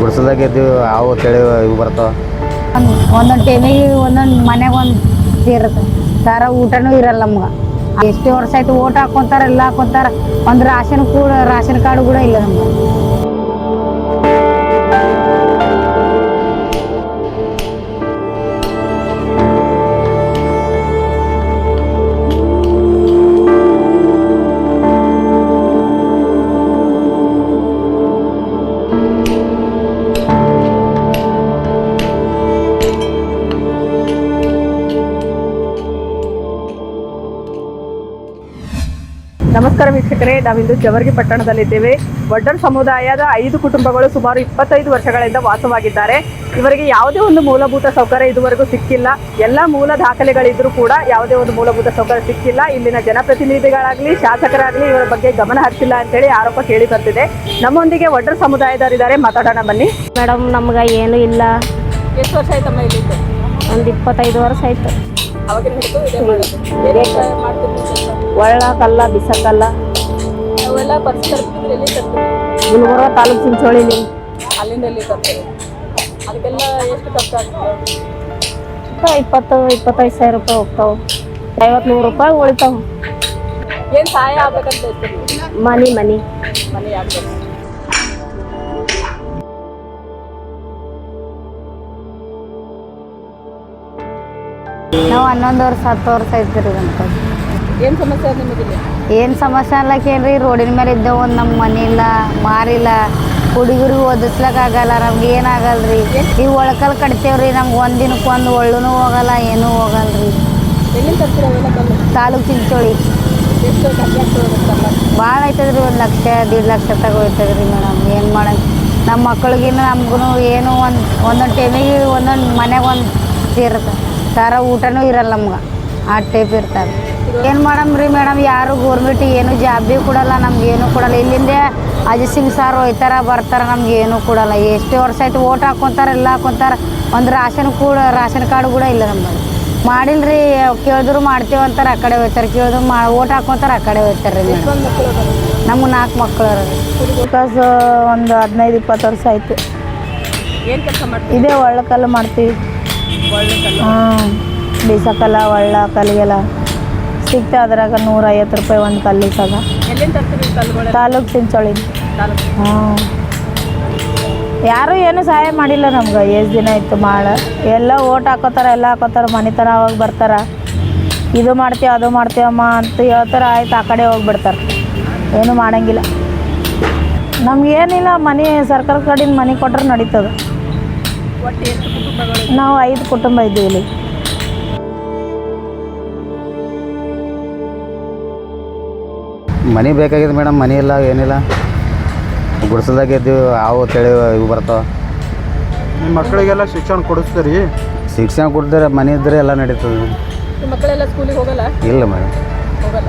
ಗುಡ್ಸಲ್ದಾಗ ಇದ್ದೀವಿ ಅವು ತಳಿ ಇವು ಬರ್ತಾವ. ಒಂದ್- ಒಂದೊಂದು ಟೈಮಿಗೆ ಒಂದೊಂದು ಮನೆಗೆ ಒಂದು ಇರುತ್ತೆ. ತರ ಊಟನೂ ಇರಲ್ಲ ನಮ್ಗೆ. ಎಷ್ಟೇ ವರ್ಷ ಆಯ್ತು ಓಟ್ ಹಾಕೊಂತಾರ ಎಲ್ಲ ಹಾಕೊಂತಾರ, ಒಂದು ರಾಷನ್ ಕೂಡ ರಾಷನ್ ಕಾರ್ಡ್ ಕೂಡ ಇಲ್ಲ ನಮ್ಗೆ. ನಮಸ್ಕಾರ ವೀಕ್ಷಕರೇ ನಾವಿಂದು ಜವರ್ಗಿ ಪಟ್ಟಣದಲ್ಲಿದ್ದೇವೆ. ವಡ್ಡರ್ ಸಮುದಾಯದ ಐದು ಕುಟುಂಬಗಳು ಸುಮಾರು ಇಪ್ಪತ್ತೈದು ವರ್ಷಗಳಿಂದ ವಾಸವಾಗಿದ್ದಾರೆ. ಇವರಿಗೆ ಯಾವುದೇ ಒಂದು ಮೂಲಭೂತ ಸೌಕರ್ಯ ಇದುವರೆಗೂ ಸಿಕ್ಕಿಲ್ಲ. ಎಲ್ಲ ಮೂಲ ದಾಖಲೆಗಳಿದ್ರೂ ಕೂಡ ಯಾವುದೇ ಒಂದು ಮೂಲಭೂತ ಸೌಕರ್ಯ ಸಿಕ್ಕಿಲ್ಲ. ಇಲ್ಲಿನ ಜನಪ್ರತಿನಿಧಿಗಳಾಗಲಿ ಶಾಸಕರಾಗಲಿ ಇವರ ಬಗ್ಗೆ ಗಮನ ಹರಿಸಿಲ್ಲ ಅಂತೇಳಿ ಆರೋಪ ಕೇಳಿ ಬರ್ತಿದೆ ನಮ್ಮೊಂದಿಗೆ ವಡ್ಡರ್ ಸಮುದಾಯದವರಿದ್ದಾರೆ. ಮಾತಾಡೋಣ ಬನ್ನಿ. ಮೇಡಮ್ ನಮ್ಗೆ ಏನು ಇಲ್ಲ. ಎಷ್ಟು ವರ್ಷ ಆಯ್ತಮ್ಮ ಇಲ್ಲಿ ಒಂದು ಇಪ್ಪತ್ತೈದು ವರ್ಷ ಆಯ್ತು. ಅವಾಗಿನ ಹಿಡಿದು ಇದೇ ಮಾಡೋದು ಒಳ್ಳ ಕಲ್ಲ ಬಿಸಕಲ್ಲ ಅವೆಲ್ಲ ತರ್ತೀವಿ. ಗುಲ್ಬರ್ಗ ತಾಲೂಕು ಚಿಂಚೋಳಿಲಿ ಅಲ್ಲಿಂದ ಎಲ್ಲಿ ತರ್ತೀವಿ. ಅದಕ್ಕೆಲ್ಲ ಎಷ್ಟು ಖರ್ಚಾಗುತ್ತೆ? ಇಪ್ಪತ್ತು ಇಪ್ಪತ್ತೈದು ಸಾವಿರ ರೂಪಾಯಿ ಹೋಗ್ತಾವೆ. ಐವತ್ತು ನೂರು ರೂಪಾಯಿ ಉಳಿತಾವೆ. ಏನು ಸಹಾಯ ಆಗ್ಬೇಕಂತ ಮನಿ ಮನಿ. ಮನೆ ಆಗ್ಬೇಕು. ನಾವು ಹನ್ನೊಂದು ವರ್ಷ ಹತ್ತು ವರ್ಷ ಅಂತ ಏನ್ ಸಮಸ್ಯೆ ನಿಮಗಿಲ್ಲಿ ಏನು ಸಮಸ್ಯೆ ಅನ್ಲಕ್ಕೇನ್ರಿ ರೋಡಿನ ಮೇಲೆ ಇದ್ದೇವೆ ಒಂದು ನಮ್ಮ ಮನೆ ಇಲ್ಲ ಮಾರಿಲ್ಲ. ಹುಡುಗರಿಗೆ ಓದಿಸ್ಲಕ್ ಆಗಲ್ಲ ನಮ್ಗೆ ಏನಾಗಲ್ರಿ? ಈ ಒಳಕಲ್ ಕಟ್ತೇವ್ರಿ ನಮ್ಗೆ ಒಂದು ದಿನಕ್ಕೆ ಒಂದು ಒಳ್ಳುನೂ ಹೋಗಲ್ಲ ಏನೂ ಹೋಗಲ್ರಿ. ತರ್ತೀರ ಕಲ್ಲು ತಾಲೂಕು ಚಿಂಚೋಳಿ. ಭಾಳ ಆಯ್ತದ್ರಿ ಒಂದು ಲಕ್ಷ ದೀಡ್ ಲಕ್ಷ ತಗೋಯ್ತದ್ರಿ ಮೇಡಮ್. ಏನು ಮಾಡೋದು ನಮ್ಮ ಮಕ್ಳಿಗಿನ್ನ ನಮ್ಗೂ ಏನು ಒಂದು ಒಂದೊಂದು ಟೈಮಿಗೆ ಒಂದೊಂದು ಮನೆಗೆ ಒಂದು ಸೇರುತ್ತೆ ತರ ಊಟನೂ ಇರಲ್ಲ ನಮ್ಗೆ. ಆ ಟೈಪ್ ಇರ್ತಾರೆ. ಏನು ಮಾಡಮ್ರಿ ಮೇಡಮ್ ಯಾರು ಗೋರ್ಮೆಂಟ್ ಏನು ಜಾಬ್ ಭೀ ಕೊಡಲ್ಲ ನಮ್ಗೆ ಏನು ಕೊಡಲ್ಲ. ಇಲ್ಲಿಂದೇ ಅಜಿತ್ ಸಿಂಗ್ ಸಾರ್ ಹೋಯ್ತಾರ ಬರ್ತಾರ ನಮ್ಗೆ ಏನು ಕೊಡಲ್ಲ. ಎಷ್ಟು ವರ್ಷ ಆಯ್ತು ಓಟ್ ಹಾಕೊಂತಾರ ಎಲ್ಲ ಹಾಕೊಂತಾರ ಒಂದು ರಾಷನ್ ಕೂಡ ರಾಷನ್ ಕಾರ್ಡ್ ಕೂಡ ಇಲ್ಲ ನಮ್ಮಲ್ಲಿ ಮಾಡಿಲ್ರಿ ಕೇಳಿದ್ರು ಮಾಡ್ತೇವೆ ಅಂತಾರೆ ಆ ಕಡೆ ಹೋಯ್ತಾರೆ. ಕೇಳಿದ್ರು ಮಾ ಓಟ್ ಹಾಕೊಂತಾರ ಆ ಕಡೆ ಹೋಯ್ತಾರೆ ರೀ ನಮ್ಗೆ ನಾಲ್ಕು ಮಕ್ಕಳು ಬಿಕಾಸ್ ಒಂದು ಹದಿನೈದು ಇಪ್ಪತ್ತು ವರ್ಷ ಆಯ್ತು. ಏನ್ ಕೆಲಸ ಮಾಡ್ತೀವಿ ಇದೇ ಒಳ್ಳೆ ಕಲ್ಲು ಮಾಡ್ತೀವಿ. ಹಾಂ ಬೀಸಕಲ್ಲ ಒಳ್ಳ ಕಲ್ಲಿಗೆಲ್ಲ. ಸಿಗ್ತಾ ಅದ್ರಾಗ ನೂರ ಐವತ್ತು ರೂಪಾಯಿ ಒಂದು ಈ ಕಲ್ಲುಗಳೆಲ್ಲ ತಾಲೂಕು ಚಿಂಚೋಳಿ. ಹಾಂ. ಯಾರೂ ಏನು ಸಹಾಯ ಮಾಡಿಲ್ಲ ನಮ್ಗೆ. ಎಷ್ಟು ದಿನ ಇತ್ತು ಮಾಡ. ಎಲ್ಲ ಓಟ್ ಹಾಕೋತಾರ ಎಲ್ಲ ಹಾಕೋತಾರ ಮನೆತನ ಅವಾಗ ಬರ್ತಾರ. ಇದು ಮಾಡ್ತೀವಿ ಅದು ಮಾಡ್ತೀವಮ್ಮ ಅಂತ ಹೇಳ್ತಾರ ಆಯ್ತು ಆ ಕಡೆ ಹೋಗ್ಬಿಡ್ತಾರೆ. ಏನು ಮಾಡಂಗಿಲ್ಲ. ನಮ್ಗೆ ಏನಿಲ್ಲ ಮನೆ ಸರ್ಕಾರ ಕಡೆಯಿಂದ ಮನೆ ಕೊಟ್ರೆ ನಡೀತದೆ. ನಾವು ಐದು ಕುಟುಂಬ ಇದ್ದೀವಿ ಇಲ್ಲಿ. ಮನೆ ಬೇಕಾಗಿದೆ ಮೇಡಮ್ ಮನೆ ಇಲ್ಲ ಏನಿಲ್ಲ. ಗುಡ್ಸಲ್ದಾಗ ಇದ್ದೀವಿ ಹಾವು ತಳಿ ಇವು ಬರ್ತಾವ. ನಿಮ್ಮ ಮಕ್ಕಳಿಗೆಲ್ಲ ಶಿಕ್ಷಣ ಕೊಡಿಸ್ತೀರಿ? ಶಿಕ್ಷಣ ಕೊಡ್ತಾರೆ ಮನೆ ಇದ್ದರೆ ಎಲ್ಲ ನಡೀತದೆ. ನಿಮ್ಮ ಮಕ್ಕಳೆಲ್ಲ ಸ್ಕೂಲಿಗೆ ಹೋಗಲ್ಲ? ಇಲ್ಲ ಮೇಡಮ್. ಹೋಗಲ್ಲ.